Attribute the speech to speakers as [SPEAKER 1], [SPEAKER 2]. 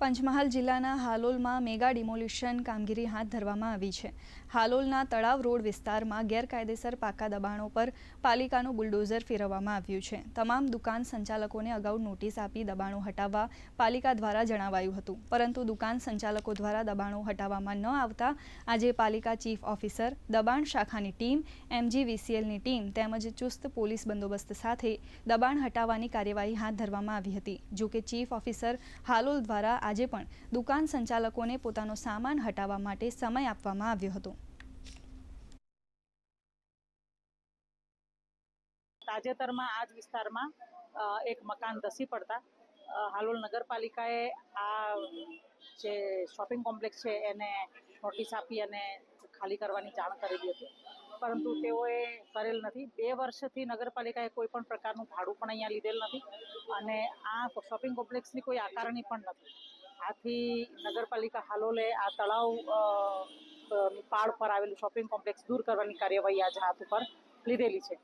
[SPEAKER 1] પંચમહાલ જિલ્લાના હાલોલમાં mega demolition કામગીરી હાથ ધરવામાં આવી છે. હાલોલના તળાવ રોડ વિસ્તારમાં ગેરકાયદેસર પાકા દબાણો પર પાલિકાનું બુલડોઝર ફેરવવામાં આવ્યું છે. તમામ દુકાન સંચાલકોને અગાઉ નોટિસ આપી દબાણો હટાવવા પાલિકા દ્વારા જણાવાયું હતું. પરંતુ દુકાન સંચાલકો દ્વારા દબાણો હટાવવામાં ન આવતા આજે પાલિકા ચીફ ઓફિસર, દબાણ શાખાની ટીમ, એમજીવીસીએલની ટીમ તેમજ ચુસ્ત પોલીસ બંદોબસ્ત સાથે દબાણ હટાવવાની કાર્યવાહી હાથ ધરવામાં આવી હતી. જોકે ચીફ ઓફિસર હાલોલ દ્વારા આજે પણ દુકાન સંચાલકોને પોતાનો સામાન હટાવવા માટે સમય આપવામાં આવ્યો હતો.
[SPEAKER 2] તાજેતરમાં આ જ વિસ્તારમાં એક મકાન ધસી પડતા. હાલોલ નગરપાલિકાએ આ જે શોપિંગ કોમ્પ્લેક્સ છે એને નોટિસ આપી અને ખાલી કરવાની જાણ કરેલી હતી. પરંતુ તેઓએ કરેલ નથી. બે વર્ષથી નગરપાલિકાએ કોઈ પણ પ્રકારનું ભાડું પણ અહીંયા લીધેલ નથી અને આ શોપિંગ કોમ્પ્લેક્સની કોઈ આકારણી પણ નથી. આથી નગરપાલિકા હાલોલે આ તળાવ પાળ પર આવેલું શોપિંગ કોમ્પ્લેક્સ દૂર કરવાની કાર્યવાહી આજે હાથ ઉપર લીધેલી છે.